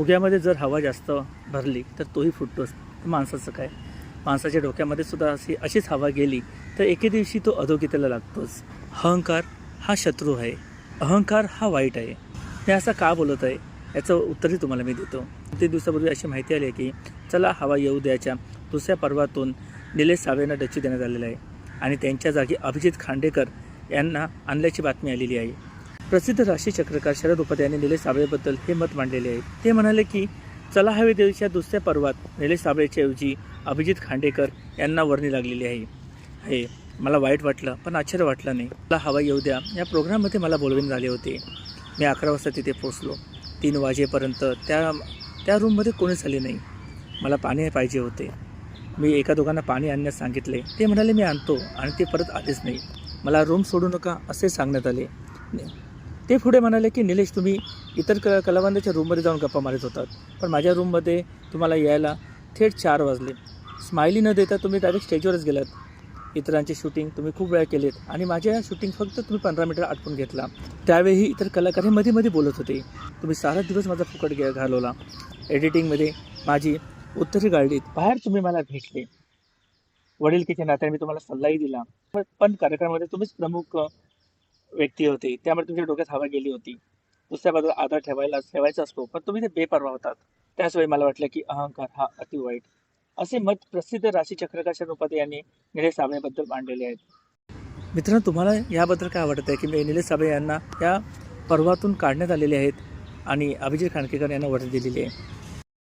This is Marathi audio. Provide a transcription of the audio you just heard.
फुग्यामध्ये जर हवा जास्त भरली तर तोही फुटतोच माणसाचं काय? माणसाच्या डोक्यामध्ये सुद्धा अशी अशीच हवा गेली तर एके दिवशी तो अधोगीतेला लागतोच. अहंकार हा शत्रू आहे. अहंकार हा वाईट आहे. हे असं का बोलत आहे? याचं उत्तरही तुम्हाला मी देतो. ते दिवसापूर्वी अशी माहिती आली आहे की चला हवा येऊ द्याच्या दुसऱ्या पर्वातून निलेश सावेंना डच्ची देण्यात आलेला आहे. आणि त्यांच्या जागी अभिजित खांडेकर यांना आणल्याची बातमी आलेली आहे. प्रसिद्ध राशीचक्रकार शरद उपाध्याय यांनी निलेश साबळेबद्दल हे मत मांडलेले आहे ते म्हणाले की चला हवे देवीच्या दुसऱ्या पर्वात निलेश साबळेच्या ऐवजी अभिजित खांडेकर यांना वर्णी लागलेली आहे. हे मला वाईट वाटलं पण आश्चर्य वाटलं नाही. मला हवा येऊ द्या. या प्रोग्राममध्ये मला बोलवून झाले होते. मी अकरा वाजता तिथे पोचलो तीन वाजेपर्यंत त्या त्या रूममध्ये कोणीच आले नाही. मला पाणी पाहिजे होते. मी एका दोघांना पाणी आणण्यास सांगितले. ते म्हणाले मी आणतो. आणि ते परत आलेच नाही. मला रूम सोडू नका असे सांगण्यात आले. ते पुढे म्हणाले की निलेश तुम्ही इतर क कलावंताच्या रूममध्ये जाऊन गप्पा मारत होतात. पण माझ्या रूममध्ये तुम्हाला यायला थेट चार वाजले. स्माइली न देता तुम्ही डायरेक्ट स्टेजवरच गेलात. इतरांचे शूटिंग तुम्ही खूप वेळा केलेत आणि माझ्या शूटिंग फक्त तुम्ही पंधरा मिनिटं आटपून घेतला. त्यावेळी इतर कलाकार हे मध्ये मध्ये बोलत होते. तुम्ही सारा दिवस माझा फुकट घ्या घालवला. एडिटिंगमध्ये माझी उत्तरे गाळलीत. बाहेर तुम्ही मला भेटले. वडीलकीच्या नात्याने मी तुम्हाला सल्लाही दिला. पण- पण कार्यक्रमामध्ये तुम्हीच प्रमुख व्यक्ती होती. त्यामुळे तुमच्या डोक्यात हवा गेली होती. दुसऱ्या बाजूला आधार ठेवायला ठेवायचा असतो पण तुम्ही ते बेपरवा होतात. त्याच वेळी मला वाटलं की अहंकार हा अति वाईट. असे मत प्रसिद्ध राशी चक्रकाच्या रूपात यांनी निलेश साबळेबद्दल मांडलेले आहेत. मित्रांनो तुम्हाला याबद्दल काय वाटत आहे की मी निलेश साबळे यांना या पर्वातून काढण्यात आलेले आहेत आणि अभिजित खांडकेकर यांना वर्णी दिलेली आहे.